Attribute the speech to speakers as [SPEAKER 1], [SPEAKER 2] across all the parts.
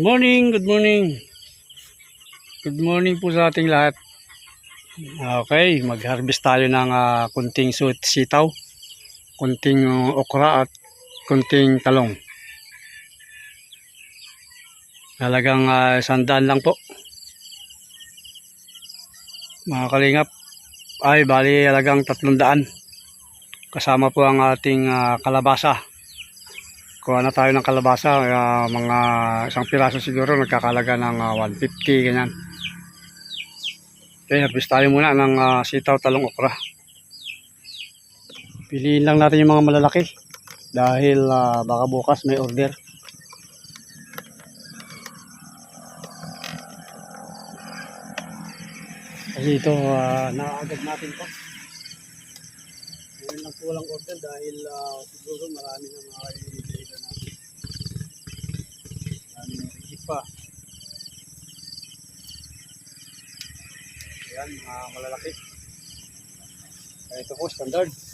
[SPEAKER 1] Morning, good morning. Good morning po sa ating lahat. Okay, mag-harvest tayo ng ah, kunting sitaw, kunting uh, okra at kunting talong. Halagang uh, sandaan lang po. Mga kalingap, ay bali halagang tatlong daan. Kasama po ang ating ah, kalabasa. Kuha na tayo ng kalabasa, ah, mga isang piraso siguro nagkakalaga ng ah, 150 ganyan. Okay, harvest tayo muna ng ah, sitaw, talong, okra. Piliin lang natin yung mga malalaki dahil ah, baka bukas may order. Kasi ito, uh, nakaagad natin to. Ngayon lang po walang order dahil ah, siguro marami na mga kaibigan natin. Marami na rigid pa. Ayan, mga malalaki. Ito po, standard.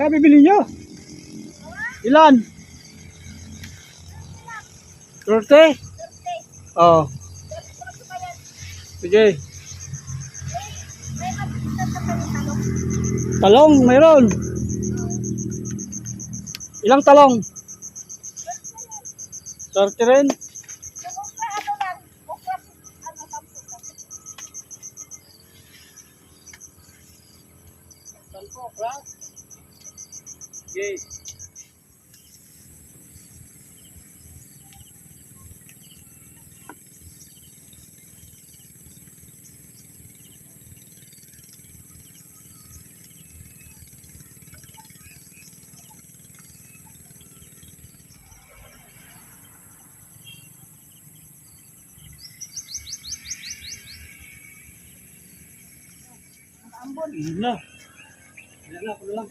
[SPEAKER 1] Kaya bibili nyo? Ilan? 30? Oo. Sige. Talong, mayroon. Ilang talong? 30 rin. Ambon. Yun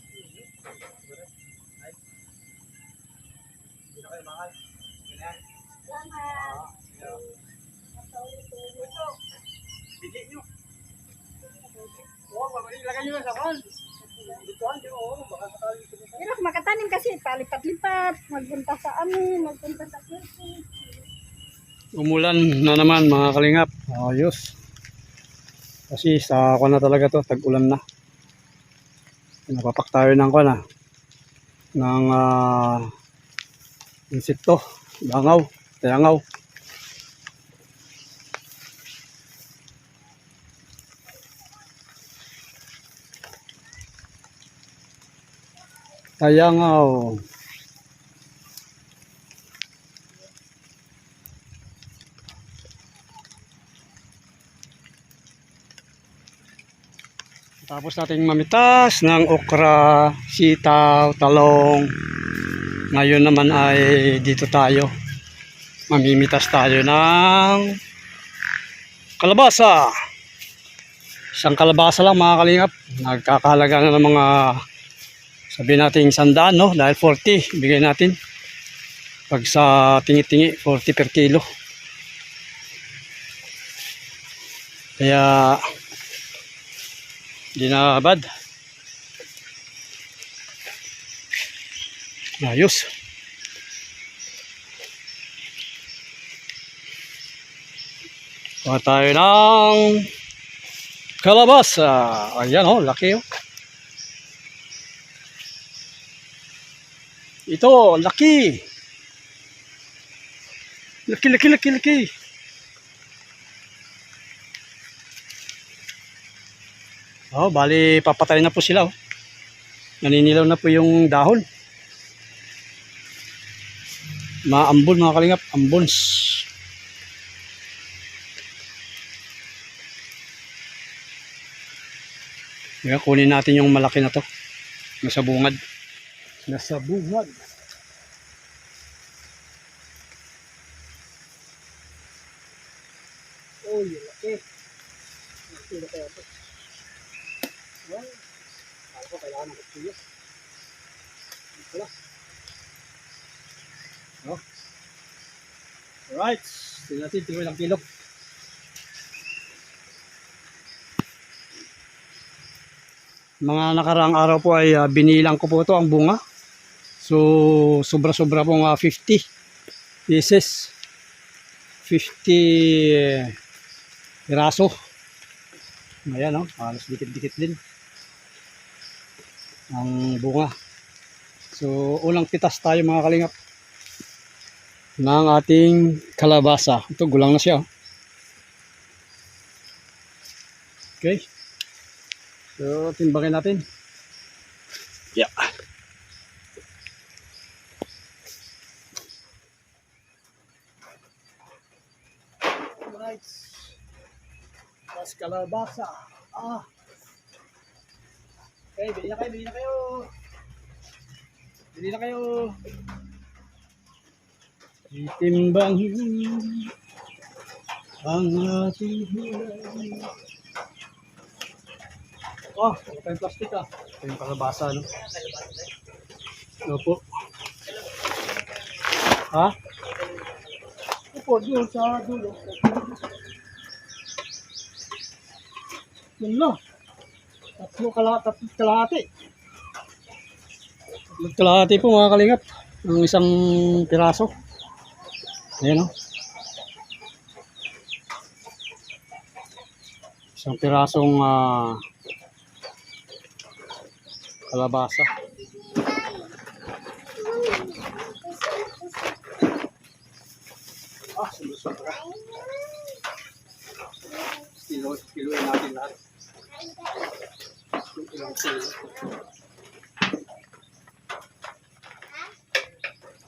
[SPEAKER 1] Ilagay nyo na sa sumusunod.
[SPEAKER 2] Pero makatanim kasi, palipat-lipat, magpunta sa amin, magpunta sa kirsi.
[SPEAKER 1] Umulan na naman mga kalingap. Ayos. Kasi sa ako na talaga to, tag-ulan na. Napapak tayo ng kuwan ah. Ng uh, insekto, langaw, tayangaw. Tayangaw. Tapos nating mamitas ng okra, sitaw, talong. Ngayon naman ay dito tayo. Mamimitas tayo ng kalabasa. Isang kalabasa lang mga kalingap. Nagkakahalaga na ng mga sabi natin sandaan no dahil 40 bigay natin. Pag sa tingi-tingi 40 per kilo. Kaya hindi na bad. Ayos. Kuha tayo ng kalabasa. Ayan oh, laki oh. Ito, laki. Laki, laki, laki, laki. Oh, bali papatay na po sila oh. Naninilaw na po yung dahon. Maambon mga kalingap, ambons. Kaya kunin natin yung malaki na to. Nasa bungad. Nasa bungad. Oh, yung laki. Laki na kaya to. Well, ako kailangan ng kutsilyo. Wala. No? Alright. Tingnan natin, tingnan lang kilo. Mga nakaraang araw po ay ah, binilang ko po ito ang bunga. So, sobra-sobra pong ah, 50 pieces. 50 eh, piraso. Ayan, no? halos dikit-dikit din ang bunga. So, unang pitas tayo mga kalingap ng ating kalabasa. Ito, gulang na siya. oh. Okay. So, timbangin natin. Yeah. Tapos kalabasa. Ah. Okay, bili na kayo, bili na kayo. Bili na kayo. Itimbangin ang ating hulay. Oh, wala tayong plastic ah. Ito yung kalabasa, no? Opo. Ha? Opo, doon sa dulo. Yun na. Tatlo kala, tatlo kalahati. Tatlo kalahati po mga kalingap. Ang isang piraso. Ayan o. Isang pirasong ah, kalabasa. Ah, sulusok ka. Kilo, kilo natin lahat. Ilang kilo.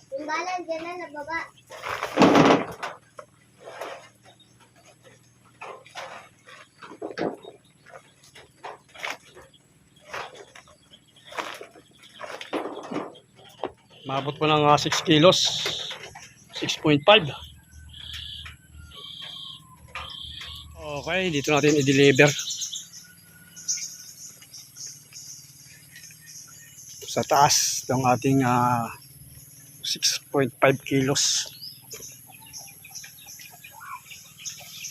[SPEAKER 2] Timbalan dyan na, nababa.
[SPEAKER 1] Maabot po ng ah, 6 kilos. 6.5. Okay, dito natin i-deliver. Sa taas ng ating ah, 6.5 kilos.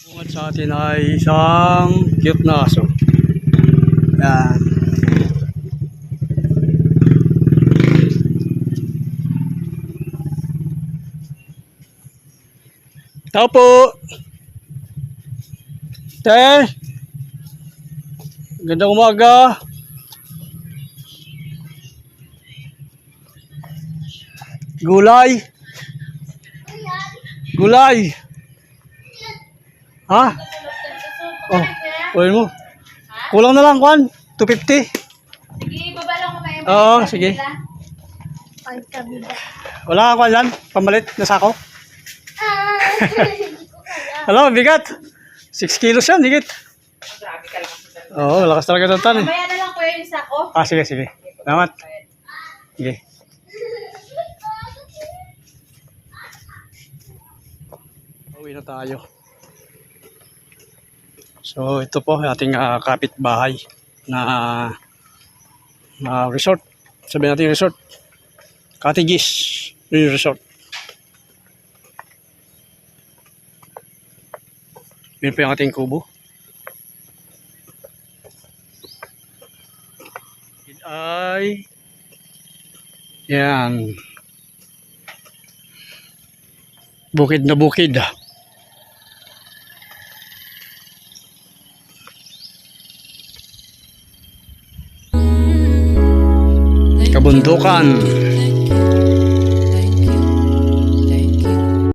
[SPEAKER 1] Bungad sa atin ay isang cute na aso. Yan. Tao po. Te. Gandang umaga. Gulay. Gulay. Ha? Oh, kunin mo. Kulang na lang, Kwan. 250.
[SPEAKER 3] Sige, baba lang ko tayo.
[SPEAKER 1] Oo, sige. Wala ka, Kwan, yan? Pamalit na sako?
[SPEAKER 2] Ah,
[SPEAKER 1] Alam, bigat. 6 kilos yan, higit.
[SPEAKER 3] Grabe ka lang.
[SPEAKER 1] Oo, lakas talaga ng tan eh.
[SPEAKER 3] Mamaya na lang kuya yung sako.
[SPEAKER 1] Ah, sige, sige. Salamat. Sige. Uwi na tayo. So, ito po ating uh, kapitbahay na na resort. Sabihin natin resort. Yung resort. Yun po yung ating kubo. Yun ay yan bukid na bukid ah. kabundukan